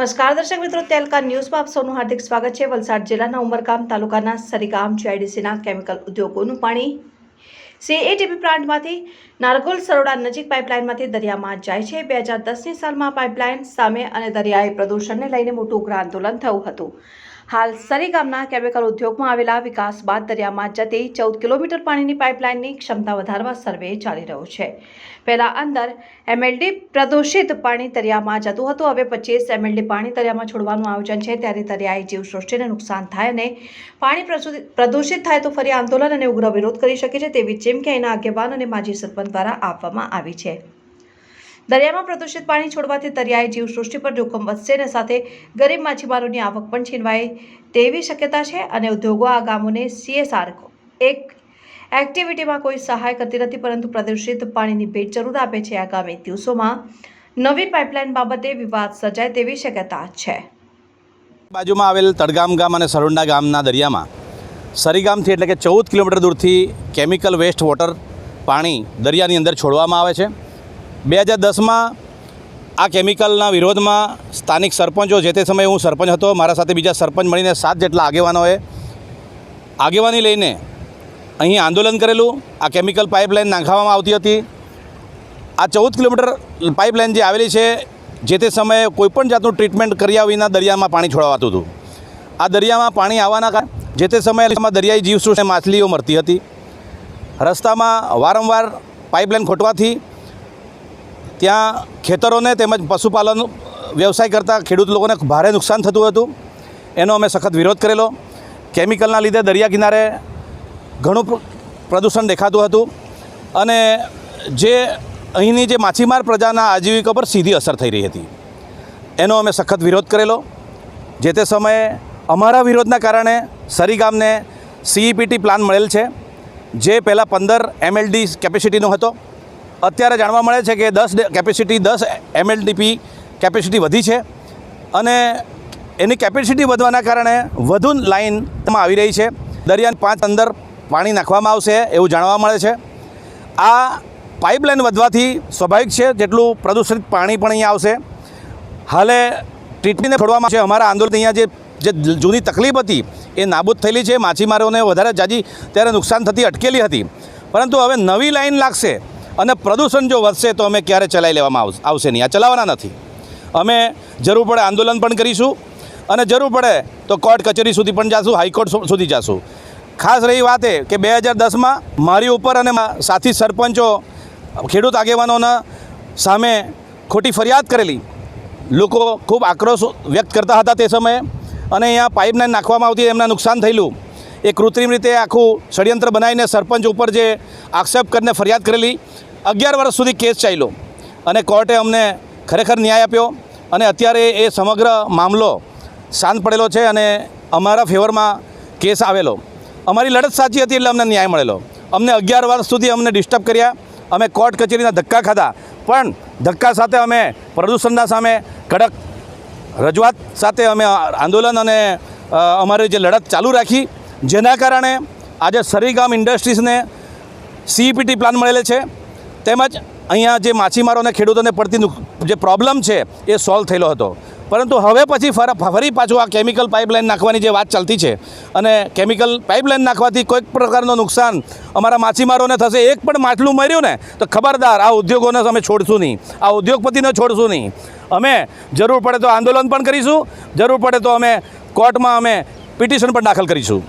નમસ્કાર દર્શક મિત્રો, તેલકા ન્યૂઝમાં આપ સૌનું હાર્દિક સ્વાગત છે. વલસાડ જિલ્લાના ઉમરગામ તાલુકાના સરીગામ જીઆઈડીસીના કેમિકલ ઉદ્યોગોનું પાણી. સીએટીપી પ્લાન્ટમાંથી નારગોલ સરોડા નજીક પાઇપલાઇનમાંથી દરિયામાં જાય છે. બે હજાર દસની સાલમાં પાઇપલાઇન સામે અને દરિયાઈ પ્રદૂષણને લઈને મોટું ઉગ્ર આંદોલન થયું હતું. હાલ સરીગામના કેમિકલ ઉદ્યોગમાં આવેલા વિકાસ બાદ દરિયામાં જતી ચૌદ કિલોમીટર પાણીની પાઇપલાઇનની ક્ષમતા વધારવા સર્વે ચાલી રહ્યો છે. પહેલાં અંદર એમએલડી પ્રદૂષિત પાણી દરિયામાં જતું હતું, હવે પચીસ એમએલડી પાણી દરિયામાં છોડવાનું આયોજન છે. ત્યારે દરિયાઈ જીવસૃષ્ટિને નુકસાન થાય અને પાણી પ્રદૂષિત થાય તો ફરી આંદોલન અને ઉગ્ર વિરોધ કરી શકે છે તેવી ચીમકી એના આગેવાન અને માજી સરપંચ દ્વારા આપવામાં આવી છે. દરિયામાં પ્રદૂષિત પાણી છોડવાથી દરિયાઈ જીવસૃષ્ટિ પર જોખમ વધશે અને સાથે ગરીબ માછીમારોની આવક પણ છીનવાય તેવી શક્યતા છે અને ઉદ્યોગો આ ગામોને સીએસઆર એક એક્ટિવિટીમાં કોઈ સહાય કરતી નથી, પરંતુ પ્રદૂષિત પાણીની ભેટ જરૂર આપે છે. આગામી દિવસોમાં નવી પાઇપલાઇન બાબતે વિવાદ સર્જાય તેવી શક્યતા છે. બાજુમાં આવેલ તડગામ ગામ અને સરુંડા ગામના દરિયામાં સરીગામથી એટલે કે ચૌદ કિલોમીટર દૂરથી કેમિકલ વેસ્ટ વોટર પાણી દરિયાની અંદર છોડવામાં આવે છે. બે હજાર દસમાં આ કેમિકલના વિરોધમાં સ્થાનિક સરપંચો જે તે સમયે હું સરપંચ હતો, મારા સાથે બીજા સરપંચ મળીને સાત જેટલા આગેવાનોએ આગેવાની લઈને અહીં આંદોલન કરેલું. આ કેમિકલ પાઇપલાઇન નાંખવામાં આવતી હતી. આ ચૌદ કિલોમીટર પાઇપલાઇન જે આવેલી છે, જે તે સમયે કોઈપણ જાતનું ટ્રીટમેન્ટ કર્યા વિના દરિયામાં પાણી છોડાવાતું હતું. આ દરિયામાં પાણી આવવાના જે તે સમયે દરિયાઈ જીવસૃષ્ટિ માછલીઓ મરતી હતી. રસ્તામાં વારંવાર પાઇપલાઇન ખોટવાથી ત્યાં ખેતરોને તેમજ પશુપાલન, વ્યવસાય કરતા ખેડૂત લોકોને ભારે નુકસાન થતું હતું. એનો અમે સખત વિરોધ કરેલો. કેમિકલના લીધે દરિયા કિનારે ઘણું પ્રદૂષણ દેખાતું હતું અને જે અહીંની જે માછીમાર પ્રજાના આજીવિકા પર સીધી અસર થઈ રહી હતી. એનો અમે સખત વિરોધ કરેલો. જે તે સમયે અમારા વિરોધના કારણે સરી ગામને સીઈપીટી પ્લાન મળેલ છે. જે પહેલાં પંદર એમએલડી કેપેસિટીનો હતો. અત્યારે જાણવા મળે છે કે દસ કેપેસિટી દસ એમએલડીપી કેપેસિટી વધી છે અને એની કેપેસિટી વધવાના કારણે વધુ લાઇનમાં આવી રહી છે. દરિયાની પાંચ અંદર પાણી નાખવામાં આવશે એવું જાણવા મળે છે. આ પાઇપલાઇન વધવાથી સ્વાભાવિક છે જેટલું પ્રદૂષિત પાણી પણ અહીંયા આવશે. હાલે ટ્રીટમેન્ટને છોડવામાં છે. અમારા આંદોલન અહીંયા જે જે જૂની તકલીફ હતી એ નાબૂદ થયેલી છે. માછીમારોને વધારે જાજી ત્યારે નુકસાન થતી અટકેલી હતી. પરંતુ હવે નવી લાઈન લાગશે. અને પ્રદૂષણ જો વધશે તો અમે ક્યારે ચલાવી લેવામાં આવશે નહીં. આ ચલાવવાના નથી. અમે જરૂર પડે આંદોલન પણ કરીશું અને જરૂર પડે તો કોર્ટ કચેરી સુધી પણ જાશું, હાઈકોર્ટ સુધી જાશું. ખાસ રહી વાત એ કે બે હજાર દસમાં મારી ઉપર અને સાથી સરપંચો, ખેડૂત આગેવાનોના સામે ખોટી ફરિયાદ કરેલી. લોકો ખૂબ આક્રોશ વ્યક્ત કરતા હતા તે સમયે અને અહીંયા પાઇપલાઇન નાખવામાં આવતી એમના નુકસાન થયેલું. એ કૃત્રિમ રીતે આખું ષડયંત્ર બનાવીને સરપંચ ઉપર જે આક્ષેપ કરીને ફરિયાદ કરેલી, અગિયાર વર્ષ સુધી કેસ ચાલ્યો. અને કોર્ટે અમને ખરેખર ન્યાય આપ્યો. અને અત્યારે એ સમગ્ર મામલો શાંત પડેલો છે અને અમારા ફેવરમાં કેસ આવેલો. અમારી લડત સાચી હતી એટલે અમને ન્યાય મળેલો. અમને અગિયાર વર્ષ સુધી અમને ડિસ્ટર્બ કર્યા. અમે કોર્ટ કચેરીના ધક્કા ખાધા. પણ ધક્કા સાથે અમે પ્રદૂષણના સામે કડક રજૂઆત સાથે અમે આંદોલન અને અમારી જે લડત ચાલુ રાખી. જેના કારણે આજે સરીગામ ઇન્ડસ્ટ્રીઝને સીઈપીટી પ્લાન મળેલો છે. તેમજ અહીંયા જે માછીમારોને ખેડૂતોને પડતી જે પ્રોબ્લેમ છે એ સોલ્વ થયેલો હતો. પરંતુ હવે પછી ફર પાછું આ કેમિકલ પાઇપલાઇન નાખવાની જે વાત ચાલતી છે અને કેમિકલ પાઇપલાઇન નાખવાથી કોઈક પ્રકારનું નુકસાન અમારા માછીમારોને થશે. એક પણ માટલું મર્યું ને તો ખબરદાર, આ ઉદ્યોગોને અમે છોડશું નહીં. આ ઉદ્યોગપતિને છોડશું નહીં. અમે જરૂર પડે તો આંદોલન પણ કરીશું. જરૂર પડે તો અમે કોર્ટમાં અમે પિટિશન પણ દાખલ કરીશું.